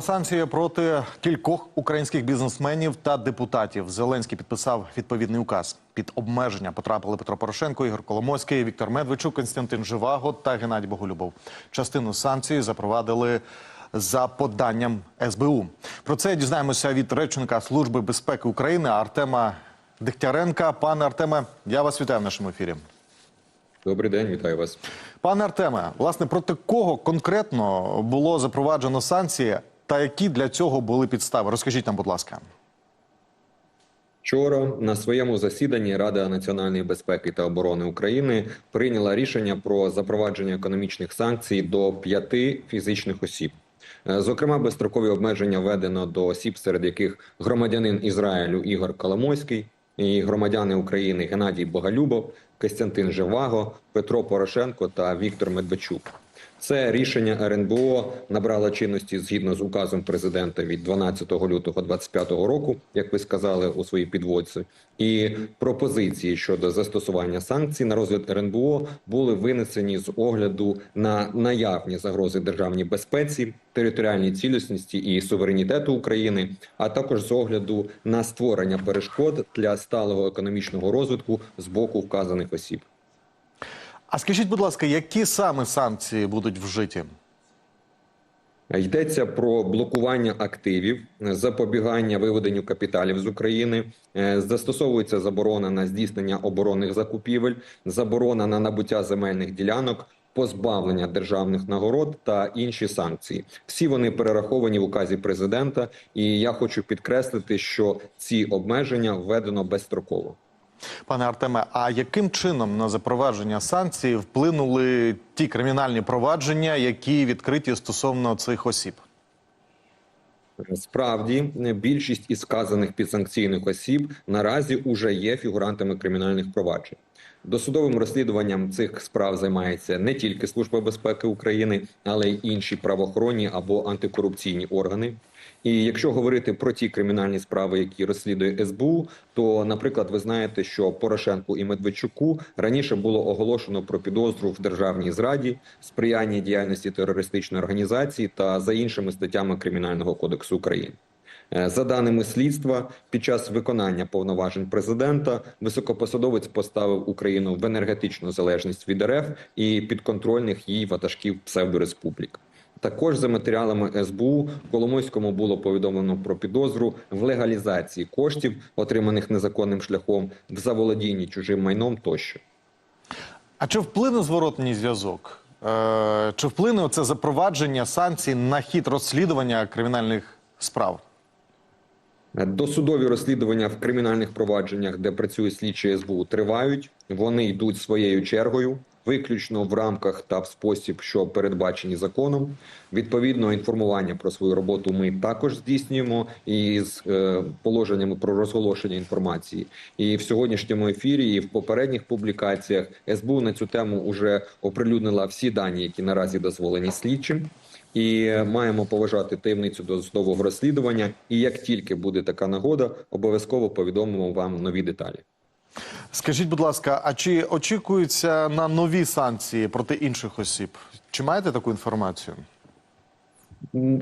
Санкції проти кількох українських бізнесменів та депутатів. Зеленський підписав відповідний указ. Під обмеження потрапили Петро Порошенко, Ігор Коломойський, Віктор Медведчук, Константин Живаго та Геннадій Боголюбов. Частину санкцій запровадили за поданням СБУ. Про це дізнаємося від речника Служби безпеки України Артема Дегтяренка. Пане Артеме, я вас вітаю в нашому ефірі. Добрий день, вітаю вас. Пане Артеме, власне, проти кого конкретно було запроваджено санкції та які для цього були підстави? Розкажіть нам, будь ласка. Вчора на своєму засіданні Рада національної безпеки та оборони України прийняла рішення про запровадження економічних санкцій до п'яти фізичних осіб. Е, Зокрема, безстрокові обмеження введено до осіб, серед яких громадянин Ізраїлю Ігор Коломойський і громадяни України Геннадій Боголюбов, Костянтин Живаго, Петро Порошенко та Віктор Медведчук. Це рішення РНБО набрало чинності згідно з указом президента від 12 лютого 2025 року, як ви сказали у своїй підводці. І пропозиції щодо застосування санкцій на розгляд РНБО були винесені з огляду на наявні загрози державній безпеці, територіальній цілісності і суверенітету України, а також з огляду на створення перешкод для сталого економічного розвитку з боку вказаних осіб. А скажіть, будь ласка, які саме санкції будуть вжиті? Йдеться про блокування активів, запобігання виведенню капіталів з України, Е, застосовується заборона на здійснення оборонних закупівель, заборона на набуття земельних ділянок, позбавлення державних нагород та інші санкції. Всі вони перераховані в указі президента, і я хочу підкреслити, що ці обмеження введено безстроково. Пане Артеме, а яким чином на запровадження санкцій вплинули ті кримінальні провадження, які відкриті стосовно цих осіб? Справді, більшість із сказаних підсанкційних осіб наразі уже є фігурантами кримінальних проваджень. Досудовим розслідуванням цих справ займається не тільки Служба безпеки України, але й інші правоохоронні або антикорупційні органи. І якщо говорити про ті кримінальні справи, які розслідує СБУ, то, наприклад, ви знаєте, що Порошенку і Медведчуку раніше було оголошено про підозру в державній зраді, сприянні діяльності терористичної організації та за іншими статтями Кримінального кодексу України. Е, За даними слідства, під час виконання повноважень президента високопосадовець поставив Україну в енергетичну залежність від РФ і підконтрольних їй ватажків псевдореспублік. Також за матеріалами СБУ Коломойському було повідомлено про підозру в легалізації коштів, отриманих незаконним шляхом, в заволодінні чужим майном тощо. А чи вплине зворотній зв'язок? Е, чи вплине це запровадження санкцій на хід розслідування кримінальних справ? Досудові розслідування в кримінальних провадженнях, де працює слідчі СБУ, тривають. Вони йдуть своєю чергою, виключно в рамках та в спосіб, що передбачені законом. Відповідно, інформування про свою роботу ми також здійснюємо із е, положеннями про розголошення інформації. І в сьогоднішньому ефірі, і в попередніх публікаціях СБУ на цю тему вже оприлюднила всі дані, які наразі дозволені слідчим. І маємо поважати таємницю досудового розслідування. І як тільки буде така нагода, обов'язково повідомимо вам нові деталі. Скажіть, будь ласка, а чи очікуються на нові санкції проти інших осіб? Чи маєте таку інформацію?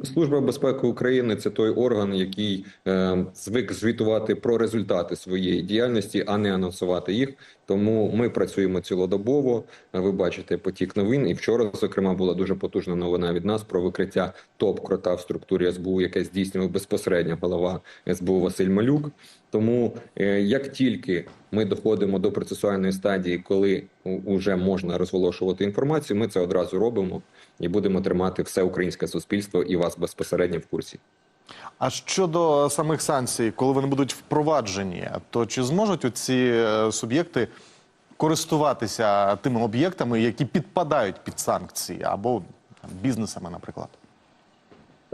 Служба безпеки України це той орган, який е, звик звітувати про результати своєї діяльності, а не анонсувати їх. Тому ми працюємо цілодобово. Ви бачите потік новин. І вчора, зокрема, була дуже потужна новина від нас про викриття топ-крота в структурі СБУ, яке здійснював безпосередньо голова СБУ Василь Малюк. Тому е, як тільки ми доходимо до процесуальної стадії, коли вже можна розголошувати інформацію, ми це одразу робимо і будемо тримати все українське суспільство і вас безпосередньо в курсі. А щодо самих санкцій, коли вони будуть впроваджені, то чи зможуть ці суб'єкти користуватися тими об'єктами, які підпадають під санкції, або бізнесами, наприклад?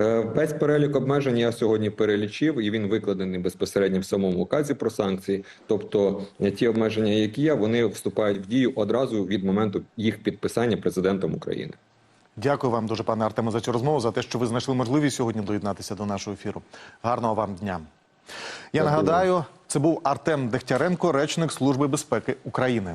Е, Весь перелік обмежень я сьогодні перелічив, і він викладений безпосередньо в самому указі про санкції. Тобто е, ті обмеження, які є, вони вступають в дію одразу від моменту їх підписання президентом України. Дякую вам дуже, пане Артеме, за цю розмову, за те, що ви знайшли можливість сьогодні доєднатися до нашого ефіру. Гарного вам дня. Я Дякую. нагадаю, це був Артем Дегтяренко, речник Служби безпеки України.